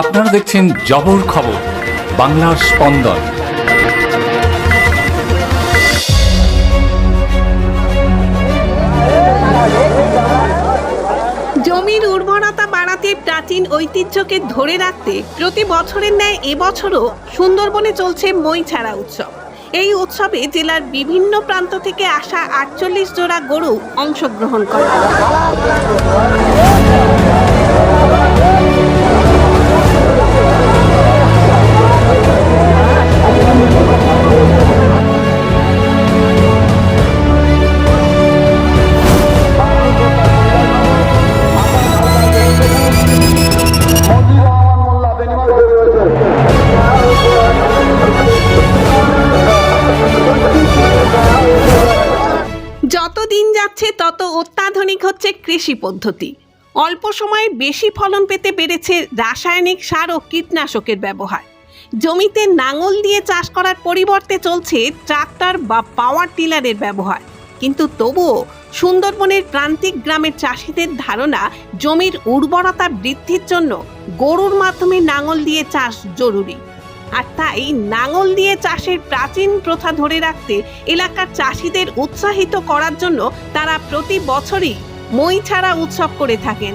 আপনারা দেখছেন জবর খবর, বাংলার স্পন্দন। জমির উর্বরতা বাড়াতে প্রাচীন ঐতিহ্যকে ধরে রাখতে প্রতি বছরের ন্যায় এবছরও সুন্দরবনে চলছে মই ছাড়া উৎসব। এই উৎসবে জেলার বিভিন্ন প্রান্ত থেকে আসা আটচল্লিশ জোড়া গরু অংশগ্রহণ করে কৃষি পদ্ধতি। অল্প সময়ে বেশি ফলন পেতে পেরেছে রাসায়নিক সার ও কীটনাশকের ব্যবহার। জমিতে নাঙল দিয়ে চাষ করার পরিবর্তে চলছে ট্রাক্টর বা পাওয়ার টিলারের ব্যবহার। কিন্তু তবুও সুন্দরবনের প্রান্তিক গ্রামের চাষিদের ধারণা, জমির উর্বরতা বৃদ্ধির জন্য গরুর মাধ্যমে নাঙল দিয়ে চাষ জরুরি। আর তাই নাঙল দিয়ে চাষের প্রাচীন প্রথা ধরে রাখতে এলাকার চাষিদের উৎসাহিত করার জন্য তারা প্রতি বছরই মই ছাড়া উৎসব করে থাকেন।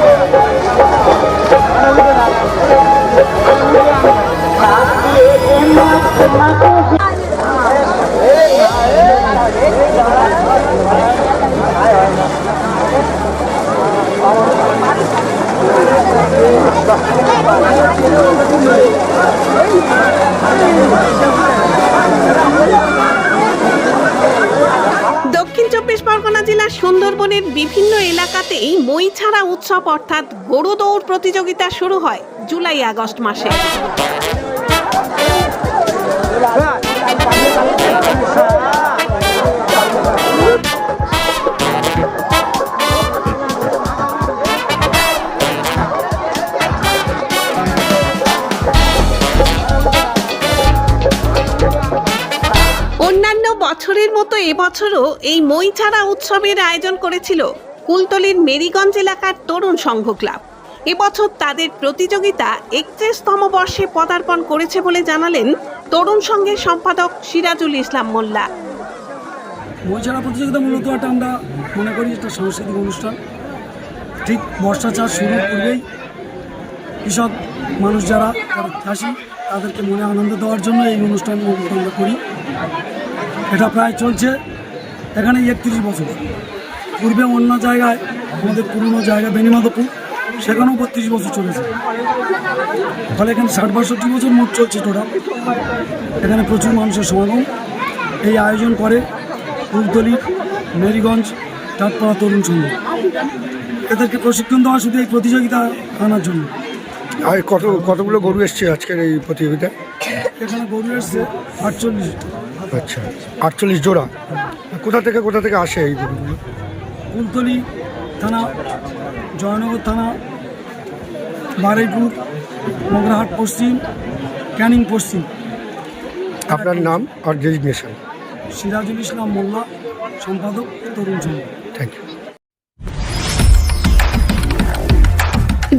সুন্দরবনের বিভিন্ন এলাকাতেই মই ছাড়া উৎসব অর্থাৎ গরু দৌড় প্রতিযোগিতা শুরু হয় জুলাই আগস্ট মাসে। বছরের মতো এবছরও এই মই ছাড়া উৎসবের আয়োজন করেছিল কুলতলির মেরিগঞ্জ এলাকার তরুণ সংঘ ক্লাব। এবছর তাদের প্রতিযোগিতা একত্রিশতম বর্ষে পদার্পণ করেছে বলে জানালেন তরুণ সংঘের সম্পাদক সিরাজুল ইসলাম মোল্লা। বইছাড়া প্রতিযোগিতা মূলত একটা আমরা মনে করি একটা সাংস্কৃতিক অনুষ্ঠান। ঠিক বর্ষা চাষ শুরুর পূর্বেই কৃষক মানুষ যারা চাষি, তাদেরকে মনে আনন্দ দেওয়ার জন্য এই অনুষ্ঠান আমরা করি। এটা প্রায় চলছে এখানে একত্রিশ বছর। পূর্বে অন্য জায়গায় আমাদের পুরনো জায়গা বেনিমাধবপুর সেখানেও বত্রিশ বছর চলেছে। ফলে এখানে ষাট বাষট্টি বছর মোট চলছে টোটাল এখানে প্রচুর মানুষের সমাগম। এই আয়োজন করে ফুলতলি মেরিগঞ্জ টাটপাড়া তরুণ সংঘ। এদেরকে প্রশিক্ষণ দেওয়া শুধু এই প্রতিযোগিতা আনার জন্য। আর কত কতগুলো গরু এসছে আজকের এই প্রতিযোগিতায়? এখানে গরু এসছে আটচল্লিশ আচ্ছা আটচল্লিশ জোড়া। কোথা থেকে কোথা থেকে আসে এই গরুগুলো? কুলতলি থানা জয়নগর থানা বারুইপুর মগরাহাট পশ্চিম ক্যানিং পশ্চিম। আপনার নাম আর ডেজিগনেশন সিরাজুল ইসলাম মোল্লা সম্পাদক তরুণ সংঘ থ্যাংক ইউ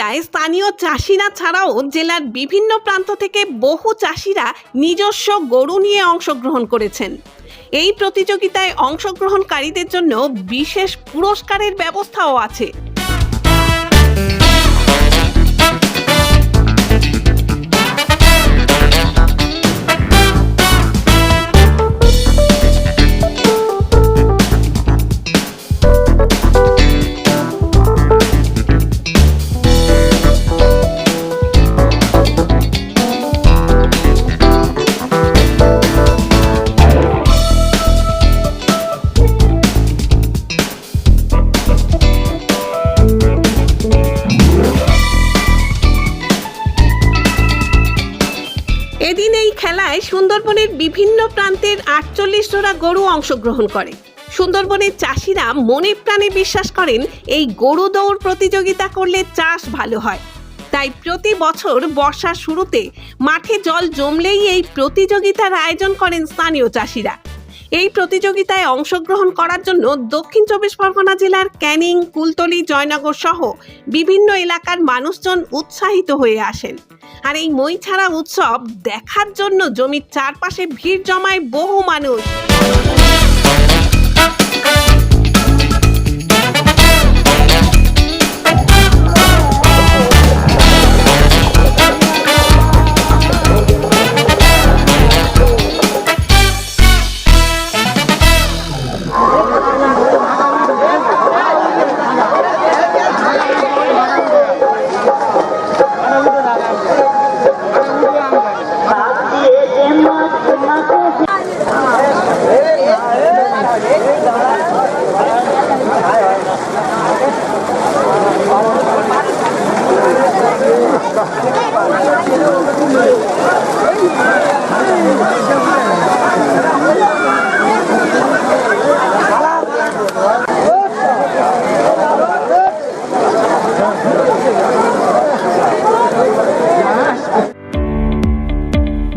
প্রতিযোগিতায় স্থানীয় চাষিরা ছাড়াও জেলার বিভিন্ন প্রান্ত থেকে বহু চাষিরা নিজস্ব গরু নিয়ে অংশগ্রহণ করেছেন। এই প্রতিযোগিতায় অংশগ্রহণকারীদের জন্য বিশেষ পুরস্কারের ব্যবস্থাও আছে। আটচল্লিশ জোড়া গরু অংশগ্রহণ করে। সুন্দরবনের চাষিরা মনে প্রাণে বিশ্বাস করেন, এই গরু দৌড় প্রতিযোগিতা করলে চাষ ভালো হয়। তাই প্রতি বছর বর্ষার শুরুতে মাঠে জল জমলেই এই প্রতিযোগিতার আয়োজন করেন স্থানীয় চাষিরা। এই প্রতিযোগিতায় অংশগ্রহণ করার জন্য দক্ষিণ চব্বিশ পরগনা জেলার ক্যানিং, কুলতলি, জয়নগর সহ বিভিন্ন এলাকার মানুষজন উৎসাহিত হয়ে আসেন। আর এই মই ছাড়া উৎসব দেখার জন্য জমির চারপাশে ভিড় জমায় বহু মানুষ।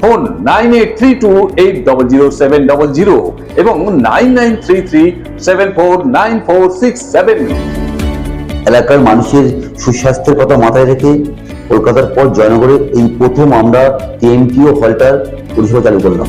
phone nine eight three two eight double zero seven double zero এবং nine nine three three seven four nine four six seven. এলাকার মানুষের সুস্বাস্থ্যের কথা মাথায় রেখে কলকাতার পর জয়নগরে এই প্রথম আমরা টিএমটিও হলটার পরিষেবা চালু করলাম।